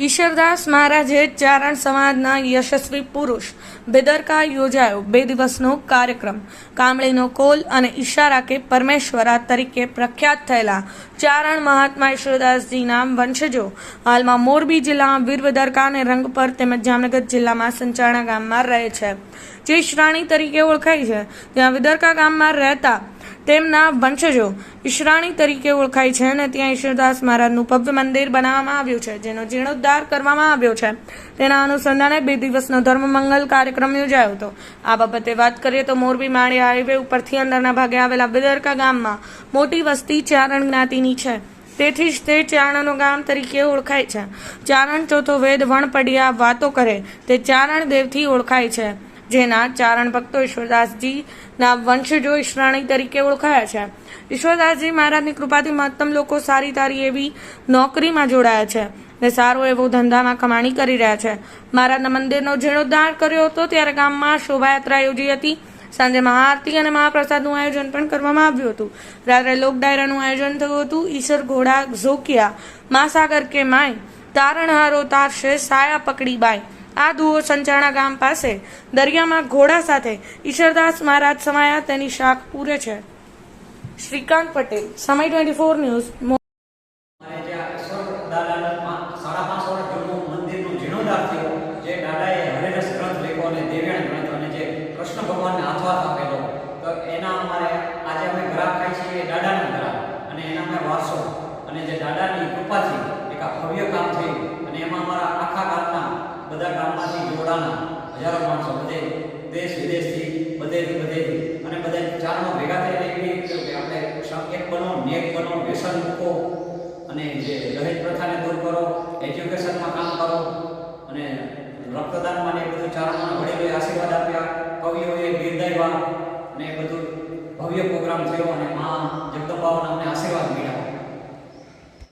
ઈશ્વરદાસ મહારાજે ચારણ સમાજના યશસ્વી પુરુષ બેદરકા યોજાયો. બે દિવસનો કાર્યક્રમ. કામળીનો કોલ અને ઈશારા કે પરમેશ્વરા તરીકે પ્રખ્યાત થયેલા ચારણ મહાત્મા ઈશ્વરદાસજીના વંશજો. હાલમાં મોરબી જિલ્લામાં વીરવદરકા અને રંગપર તેમજ જામનગર જિલ્લામાં સંચારણા ગામમાં રહે છે. જે શ્રાણી તરીકે ઓળખાય છે. ત્યાં વિદરકા ગામમાં રહેતા તેમના વંશજો ઈશરાણી તરીકે ઓળખાય છે અને ત્યાં ઈશ્વરદાસ મહારાજનું ભવ્ય મંદિર બનાવવામાં આવ્યું છે, જેનો જીર્ણોદ્ધાર કરવામાં આવ્યો છે. તેના અનુસંધાને બે દિવસનો ધર્મમંગલ કાર્યક્રમ યોજાયો હતો. આ બાબતે વાત કરીએ તો મોરબી માળિયા હાઈવે ઉપરથી અંદરના ભાગે આવેલા બિદરકા ગામમાં મોટી વસ્તી ચારણ જ્ઞાતિની છે. તેથી જ તે ચારણનું ગામ તરીકે ઓળખાય છે. ચારણ ચોથો વેદ વણપડિયા વાતો કરે તે ચારણ દેવથી ઓળખાય છે. જેના ચારણ ભક્તો ઈશ્વરદાસજીના વંશજો ઈશ્વરાણી તરીકે ઓળખાયા છે. ઈશ્વરદાસજી મહારાજની કૃપાથી મહત્તમ લોકો સારી તારી એવી નોકરીમાં જોડાયા છે ને સારો એવો ધંધામાં કમાણી કરી રહ્યા છે. મહારાજના મંદિરનો જીર્ણોદ્ધાર કર્યો હતો ત્યારે ગામમાં શોભાયાત્રા યોજી હતી. સાંજે મહાઆરતી અને મહાપ્રસાદનું આયોજન પણ કરવામાં આવ્યું હતું. રાત્રે લોક ડાયરાનું આયોજન થયું હતું. ઈશ્વર ઘોડા ઝોકિયા માસાગર કે માય, તારણહારો તારશે, સાયા પકડી બાય. આ દુઓ સંચાણા ગામ પાસે દરિયામાં ઘોડા સાથે ઈશ્વરદાસ મહારાજ સમાયા તેની શાખ પૂરે છે. શ્રીકાંત પટેલ, સમય ટ્વેન્ટી ફોર ન્યૂઝ કૃષ્ણ અને જે દાદાની કૃપા એક આ ભવ્ય કામ થયું અને એમાં અમારા આખા ગામના બધા જોડાના હજારો માણસો બધે દેશ વિદેશથી બધેથી બધેથી અને બધા ચારણો ભેગા થઈને એવી કે આપણે એક બનો નેક બનો, વ્યસન મૂકો અને જે દહેજ પ્રથાને દૂર કરો, એજ્યુકેશનમાં કામ કરો અને રક્તદાનમાં એ બધું ચારણોના વડીલોએ આશીર્વાદ આપ્યા, કવિઓએ બિરદાવ્યા અને એ બધું ભવ્ય પ્રોગ્રામ થયો અને મા જગદંબાઓના અમને આશીર્વાદ મળ્યા.